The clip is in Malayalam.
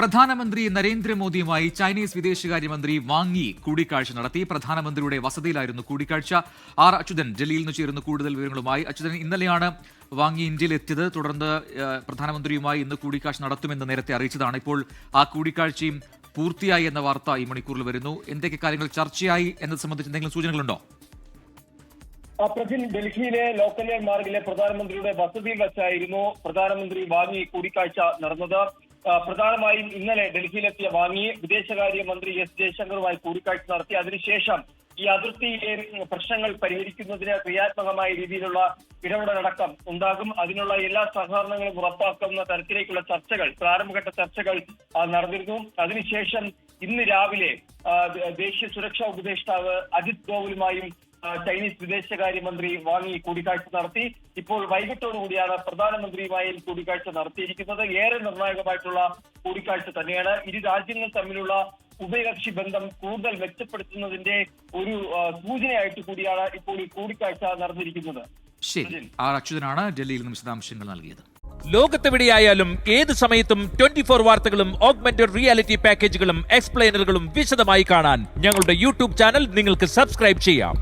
പ്രധാനമന്ത്രി നരേന്ദ്രമോദിയുമായി ചൈനീസ് വിദേശകാര്യമന്ത്രി വാങ്ങി കൂടിക്കാഴ്ച നടത്തി. പ്രധാനമന്ത്രിയുടെ വസതിയിലായിരുന്നു കൂടിക്കാഴ്ച. ആർ അച്യുതൻ ഡൽഹിയിൽ നിന്ന് ചേരുന്ന കൂടുതൽ വിവരങ്ങളുമായി അച്യുതൻ ഇന്നലെയാണ് വാങ്ങി ഇന്ത്യയിൽ എത്തിയത്. തുടർന്ന് പ്രധാനമന്ത്രിയുമായി ഇന്ന് കൂടിക്കാഴ്ച നടത്തുമെന്ന് നേരത്തെ അറിയിച്ചതാണ്. ഇപ്പോൾ ആ കൂടിക്കാഴ്ചയും പൂർത്തിയായി എന്ന വാർത്ത ഈ മണിക്കൂറിൽ വരുന്നു. എന്തൊക്കെ കാര്യങ്ങൾ ചർച്ചയായി എന്നത് സംബന്ധിച്ച് എന്തെങ്കിലും സൂചനകളുണ്ടോ? പ്രജിൻ ഡൽഹിയിലെ ലോക്കൽ മാർഗിലെ പ്രധാനമന്ത്രിയുടെ വസതിയിൽ വെച്ചായിരുന്നു പ്രധാനമന്ത്രി വാങ്ങി കൂടിക്കാഴ്ച നടന്നത്. പ്രധാനമായും ഇന്നലെ ഡൽഹിയിലെത്തിയ വാങ്ങിയെ വിദേശകാര്യമന്ത്രി എസ് ജയശങ്കറുമായി കൂടിക്കാഴ്ച നടത്തി. അതിനുശേഷം ഈ അതിർത്തിയിലെ പ്രശ്നങ്ങൾ പരിഹരിക്കുന്നതിന് ക്രിയാത്മകമായ രീതിയിലുള്ള ഇടപെടലടക്കം ഉണ്ടാകും. അതിനുള്ള എല്ലാ സഹകരണങ്ങളും ഉറപ്പാക്കുന്ന തരത്തിലേക്കുള്ള ചർച്ചകൾ പ്രാരംഭഘട്ട ചർച്ചകൾ നടന്നിരുന്നു. അതിനുശേഷം ഇന്ന് രാവിലെ ദേശീയ സുരക്ഷാ ഉപദേഷ്ടാവ് അജിത് ഡോവലുമായും ആ, ചൈനീസ് വിദേശകാര്യമന്ത്രി വാങ്ങി കൂടിക്കാഴ്ച നടത്തി. ഇപ്പോൾ വൈകിട്ടോടുകൂടിയാണ് പ്രധാനമന്ത്രിയുമായി കൂടിക്കാഴ്ച നടത്തിയിരിക്കുന്നത്. ഏറെ നിർണായകമായിട്ടുള്ള കൂടിക്കാഴ്ച തന്നെയാണ്. ഇരു രാജ്യങ്ങൾ തമ്മിലുള്ള ഉഭയകക്ഷി ബന്ധം കൂടുതൽ മെച്ചപ്പെടുത്തുന്നതിന്റെ ഒരു സൂചനയായിട്ട് കൂടിയാണ് ഇപ്പോൾ ഈ കൂടിക്കാഴ്ച നടന്നിരിക്കുന്നത്. ശരി. ആർ അക്ഷുതനാണ് ഡൽഹിയിൽ നിന്ന് വിശദാംശങ്ങൾ നൽകിയത്. ലോകത്തെവിടെയായാലും ഏത് സമയത്തും ട്വന്റി ഫോർ വാർത്തകളും ഓഗ്മെന്റഡ് റിയാലിറ്റി പാക്കേജുകളും എക്സ്പ്ലെയിനറുകളും വിശദമായി കാണാൻ ഞങ്ങളുടെ യൂട്യൂബ് ചാനൽ നിങ്ങൾക്ക് സബ്സ്ക്രൈബ് ചെയ്യാം.